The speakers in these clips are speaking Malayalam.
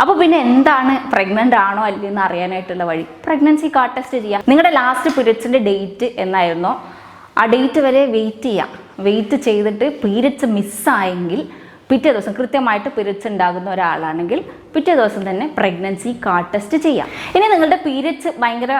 അപ്പോൾ പിന്നെ എന്താണ് പ്രഗ്നന്റ് ആണോ അല്ലേ എന്ന് അറിയാനായിട്ടുള്ള വഴി? പ്രഗ്നൻസി കാർഡ് ടെസ്റ്റ് ചെയ്യാം. നിങ്ങളുടെ ലാസ്റ്റ് പീരിയഡ്സിന്റെ ഡേറ്റ് എന്നായിരുന്നോ. ആ ഡേറ്റ് വരെ വെയിറ്റ് ചെയ്യാം. വെയിറ്റ് ചെയ്തിട്ട് പീരിയഡ്സ് മിസ്സായെങ്കിൽ പിറ്റേ ദിവസം കൃത്യമായിട്ട് പീരിയഡ്സ് ഉണ്ടാകുന്ന ഒരാളാണെങ്കിൽ പിറ്റേ ദിവസം തന്നെ പ്രഗ്നൻസി കാർഡ് ടെസ്റ്റ് ചെയ്യാം. ഇനി നിങ്ങളുടെ പീരിയഡ്സ് ഭയങ്കര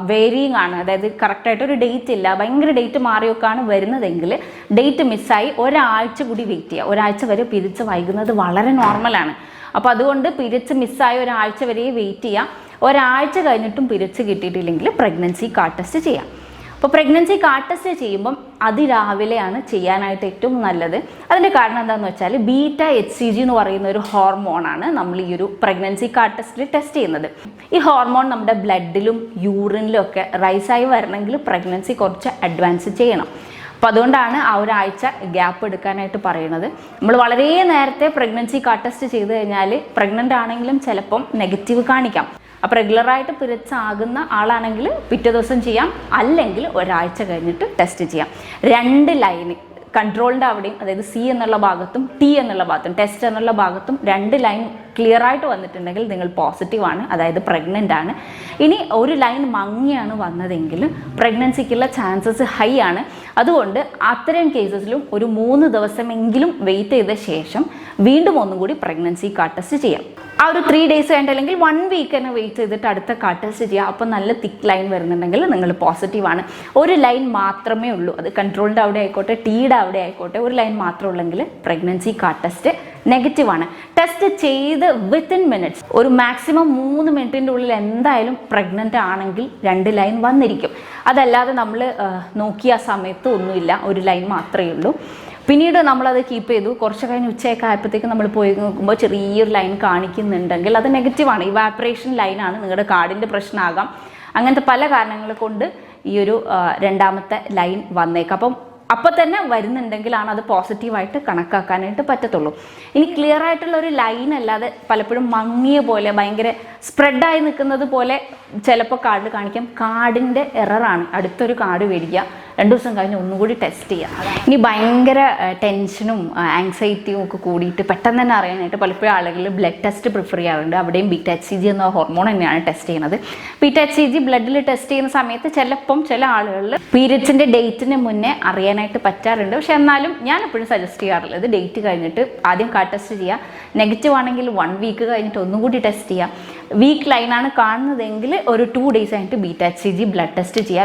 വേരിയിങ് ആണ്. അതായത് കറക്റ്റായിട്ട് ഒരു ഡേറ്റ് ഇല്ല. ഭയങ്കര ഡേറ്റ് മാറിയൊക്കെയാണ് വരുന്നതെങ്കിൽ ഡേറ്റ് മിസ്സായി ഒരാഴ്ച കൂടി വെയിറ്റ് ചെയ്യുക ഒരാഴ്ച വരെ പീരിയഡ്സ് വൈകുന്നത് വളരെ നോർമലാണ് അപ്പോൾ അതുകൊണ്ട് പീരിയഡ്സ് മിസ്സായ ഒരാഴ്ച വരെ വെയിറ്റ് ചെയ്യാം. ഒരാഴ്ച കഴിഞ്ഞിട്ടും പീരിയഡ്സ് കിട്ടിയിട്ടില്ലെങ്കിൽ പ്രഗ്നൻസി കാർഡ് ടെസ്റ്റ് ചെയ്യാം. അപ്പോൾ പ്രഗ്നൻസി കാർഡ് ടെസ്റ്റ് ചെയ്യുമ്പം അതിരാവിലെയാണ് ചെയ്യാനായിട്ട് ഏറ്റവും നല്ലത്. അതിന്റെ കാരണം എന്താണെന്ന് വെച്ചാൽ ബീറ്റ എച്ച് സി ജി എന്ന് പറയുന്ന ഒരു ഹോർമോണാണ് നമ്മൾ ഈ ഒരു പ്രഗ്നൻസി കാർഡ് ടെസ്റ്റിൽ ടെസ്റ്റ് ചെയ്യുന്നത്. ഈ ഹോർമോൺ നമ്മുടെ ബ്ലഡിലും യൂറിനിലും ഒക്കെ റൈസായി വരണമെങ്കിൽ പ്രഗ്നൻസി കുറച്ച് അഡ്വാൻസ് ചെയ്യണം. അപ്പോൾ അതുകൊണ്ടാണ് ആ ഒരാഴ്ച ഗ്യാപ്പ് എടുക്കാനായിട്ട് പറയുന്നത്. നമ്മൾ വളരെ നേരത്തെ പ്രഗ്നൻസി കാർഡ് ടെസ്റ്റ് ചെയ്ത് കഴിഞ്ഞാൽ പ്രഗ്നന്റ് ആണെങ്കിലും ചിലപ്പം നെഗറ്റീവ് കാണിക്കാം. അപ്പോൾ റെഗുലറായിട്ട് പിരിച്ചാകുന്ന ആളാണെങ്കിൽ പിറ്റേ ദിവസം ചെയ്യാം. അല്ലെങ്കിൽ ഒരാഴ്ച കഴിഞ്ഞിട്ട് ടെസ്റ്റ് ചെയ്യാം. രണ്ട് ലൈന് കൺട്രോളിന്റെ അവിടെയും അതായത് സി എന്നുള്ള ഭാഗത്തും ടി എന്നുള്ള ഭാഗത്തും ടെസ്റ്റ് എന്നുള്ള ഭാഗത്തും രണ്ട് ലൈൻ ക്ലിയർ ആയിട്ട് വന്നിട്ടുണ്ടെങ്കിൽ നിങ്ങൾ പോസിറ്റീവ് ആണ് അതായത് പ്രഗ്നന്റ് ആണ്. ഇനി ഒരു ലൈൻ മങ്ങിയാണ് വന്നതെങ്കിൽ പ്രഗ്നൻസിക്കുള്ള ചാൻസസ് ഹൈ ആണ്. അതുകൊണ്ട് അത്തരം കേസസിലും ഒരു മൂന്ന് ദിവസമെങ്കിലും വെയിറ്റ് ചെയ്ത ശേഷം വീണ്ടും ഒന്നും കൂടി പ്രഗ്നൻസി കാർഡ് ടെസ്റ്റ് ചെയ്യാം. ആ ഒരു ത്രീ ഡേയ്സ് വേണ്ട അല്ലെങ്കിൽ വൺ വീക്ക് തന്നെ വെയിറ്റ് ചെയ്തിട്ട് അടുത്ത കാർഡ് ടെസ്റ്റ് ചെയ്യുക അപ്പോൾ നല്ല തിക്ക് ലൈൻ വരുന്നുണ്ടെങ്കിൽ നിങ്ങൾ പോസിറ്റീവാണ് ഒരു ലൈൻ മാത്രമേ ഉള്ളൂ. അത് കൺട്രോളിന്റെ അവിടെ ആയിക്കോട്ടെ ടീയുടെ അവിടെ ആയിക്കോട്ടെ ഒരു ലൈൻ മാത്രമേ ഉള്ളെങ്കിൽ പ്രഗ്നൻസി കാർഡ് ടെസ്റ്റ് നെഗറ്റീവാണ് ടെസ്റ്റ് ചെയ്ത് വിത്തിൻ മിനിറ്റ്സ് ഒരു മാക്സിമം മൂന്ന് മിനിറ്റിന്റെ ഉള്ളിൽ എന്തായാലും പ്രഗ്നന്റ് ആണെങ്കിൽ രണ്ട് ലൈൻ വന്നിരിക്കും. അതല്ലാതെ നമ്മൾ നോക്കിയ സമയത്ത് ഒന്നുമില്ല. ഒരു ലൈൻ മാത്രമേ ഉള്ളൂ. പിന്നീട് നമ്മളത് കീപ്പ് ചെയ്തു. കുറച്ച് കഴിഞ്ഞ് ഉച്ചയൊക്കെ ആയപ്പോഴത്തേക്ക് നമ്മൾ പോയി നോക്കുമ്പോൾ ചെറിയൊരു ലൈൻ കാണിക്കുന്നുണ്ടെങ്കിൽ അത് നെഗറ്റീവാണ് ഇവാപ്പറേഷൻ ലൈനാണ് നിങ്ങളുടെ കാർഡിന്റെ പ്രശ്നമാകാം. അങ്ങനത്തെ പല കാരണങ്ങൾ കൊണ്ട് ഈ ഒരു രണ്ടാമത്തെ ലൈൻ വന്നേക്കാം. അപ്പം അപ്പോൾ തന്നെ വരുന്നുണ്ടെങ്കിലാണ് അത് പോസിറ്റീവായിട്ട് കണക്കാക്കാനായിട്ട് പറ്റത്തുള്ളൂ. ഇനി ക്ലിയർ ആയിട്ടുള്ള ഒരു ലൈൻ അല്ലാതെ പലപ്പോഴും മങ്ങിയ പോലെ ഭയങ്കര സ്പ്രെഡായി നിൽക്കുന്നത് പോലെ ചിലപ്പോൾ കാർഡ് കാണിക്കാം. കാർഡിന്റെ എററാണ് അടുത്തൊരു കാർഡ് മേടിക്കുക. രണ്ട് ദിവസം കഴിഞ്ഞ് ഒന്നുകൂടി ടെസ്റ്റ് ചെയ്യുക. ഇനി ഭയങ്കര ടെൻഷനും ആങ്സൈറ്റിയും ഒക്കെ കൂടിയിട്ട് പെട്ടെന്ന് തന്നെ അറിയാനായിട്ട് പലപ്പോഴും ആളുകൾ ബ്ലഡ് ടെസ്റ്റ് പ്രിഫർ ചെയ്യാറുണ്ട്. അവിടെയും ബീറ്റ എച്ച് സി ജി എന്ന ഹോർമോൺ തന്നെയാണ് ടെസ്റ്റ് ചെയ്യുന്നത്. ബീറ്റ എച്ച് സി ജി ബ്ലഡിൽ ടെസ്റ്റ് ചെയ്യുന്ന സമയത്ത് ചിലപ്പം ചില ആളുകളിൽ പീരിയഡ്സിന്റെ ഡേറ്റിന് മുന്നേ അറിയാനായിട്ട് പറ്റാറുണ്ട്. പക്ഷെ എന്നാലും ഞാൻ എപ്പോഴും സജസ്റ്റ് ചെയ്യാറുള്ളത് ഡേറ്റ് കഴിഞ്ഞിട്ട് ആദ്യം കാർഡ് ടെസ്റ്റ് ചെയ്യുക നെഗറ്റീവ് ആണെങ്കിൽ വൺ വീക്ക് കഴിഞ്ഞിട്ട് ഒന്നും കൂടി ടെസ്റ്റ് ചെയ്യുക വീക്ക് ലൈനാണ് കാണുന്നതെങ്കിൽ ഒരു ടു ഡേയ്സ് കഴിഞ്ഞിട്ട് beta C G blood test ചെയ്യുക